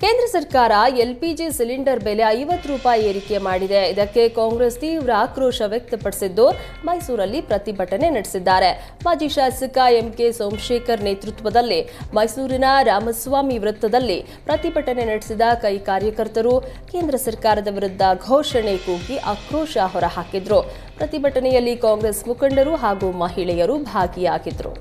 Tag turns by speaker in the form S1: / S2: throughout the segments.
S1: ಕೇಂದ್ರ ಸರ್ಕಾರ LPG cylinder ಬೆಲೆ ಐವತ್ತು ರೂಪಾಯಿ ಏರಿಕೆ ಮಾಡಿದೆ. ಇದಕ್ಕೆ ಕಾಂಗ್ರೆಸ್ ತೀವ್ರ ಆಕ್ರೋಶ ವ್ಯಕ್ತಪಡಿಸಿದ್ದು ಮೈಸೂರಲ್ಲಿ ಪ್ರತಿಭಟನೆ ನಡೆಸಿದ್ದಾರೆ. ಮಾಜಿ ಶಾಸಕ ಎಂಕೆ ಸೋಮಶೇಖರ್ ನೇತೃತ್ವದಲ್ಲಿ ಮೈಸೂರಿನ ರಾಮಸ್ವಾಮಿ ವೃತ್ತದಲ್ಲಿ ಪ್ರತಿಭಟನೆ ನಡೆಸಿದ ಕೈ ಕಾರ್ಯಕರ್ತರು ಕೇಂದ್ರ ಸರ್ಕಾರದ ವಿರುದ್ಧ ಘೋಷಣೆ ಕೂಗಿ ಆಕ್ರೋಶ ಹೊರಹಾಕಿದ್ರು. ಪ್ರತಿಭಟನೆಯಲ್ಲಿ ಕಾಂಗ್ರೆಸ್ ಮುಖಂಡರು ಹಾಗೂ ಮಹಿಳೆಯರು ಭಾಗಿಯಾಗಿದ್ರು.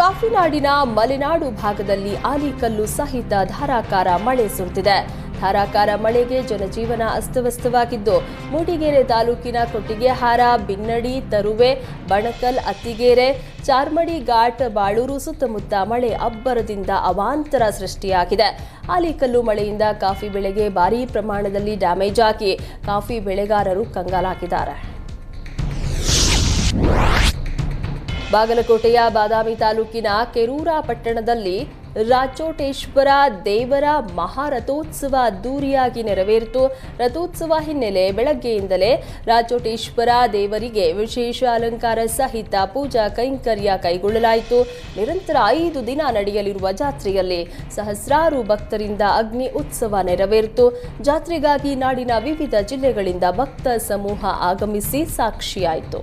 S1: ಕಾಫಿನಾಡಿನ ಮಲೆನಾಡು ಭಾಗದಲ್ಲಿ ಆಲಿಕಲ್ಲು ಸಹಿತ ಧಾರಾಕಾರ ಮಳೆ ಸುರಿದಿದೆ. ಧಾರಾಕಾರ ಮಳೆಗೆ ಜನಜೀವನ ಅಸ್ತವ್ಯಸ್ತವಾಗಿದ್ದು, ಮೂಡಿಗೆರೆ ತಾಲೂಕಿನ ಕೊಟ್ಟಿಗೆಹಾರ, ಬಿನ್ನಡಿ, ತರುವೆ, ಬಣಕಲ್, ಅತ್ತಿಗೆರೆ, ಚಾರ್ಮಡಿ ಘಾಟ್, ಬಾಳೂರು ಸುತ್ತಮುತ್ತ ಮಳೆ ಅಬ್ಬರದಿಂದ ಅವಾಂತರ ಸೃಷ್ಟಿಯಾಗಿದೆ. ಆಲಿಕಲ್ಲು ಮಳೆಯಿಂದ ಕಾಫಿ ಬೆಳೆಗೆ ಭಾರೀ ಪ್ರಮಾಣದಲ್ಲಿ ಡ್ಯಾಮೇಜ್ ಆಗಿ ಕಾಫಿ ಬೆಳೆಗಾರರು ಕಂಗಾಲಾಗಿದ್ದಾರೆ. ಬಾಗಲಕೋಟೆಯ ಬಾದಾಮಿ ತಾಲೂಕಿನ ಕೆರೂರ ಪಟ್ಟಣದಲ್ಲಿ ರಾಚೋಟೇಶ್ವರ ದೇವರ ಮಹಾರಥೋತ್ಸವ ಅದ್ದೂರಿಯಾಗಿ ನೆರವೇರಿತು. ರಥೋತ್ಸವ ಹಿನ್ನೆಲೆ ಬೆಳಗ್ಗೆಯಿಂದಲೇ ರಾಚೋಟೇಶ್ವರ ದೇವರಿಗೆ ವಿಶೇಷ ಅಲಂಕಾರ ಸಹಿತ ಪೂಜಾ ಕೈಂಕರ್ಯ ಕೈಗೊಳ್ಳಲಾಯಿತು. ನಿರಂತರ ಐದು ದಿನ ನಡೆಯಲಿರುವ ಜಾತ್ರೆಯಲ್ಲಿ ಸಹಸ್ರಾರು ಭಕ್ತರಿಂದ ಅಗ್ನಿ ಉತ್ಸವ ನೆರವೇರಿತು. ಜಾತ್ರೆಗಾಗಿ ನಾಡಿನ ವಿವಿಧ ಜಿಲ್ಲೆಗಳಿಂದ ಭಕ್ತ ಸಮೂಹ ಆಗಮಿಸಿ ಸಾಕ್ಷಿಯಾಯಿತು.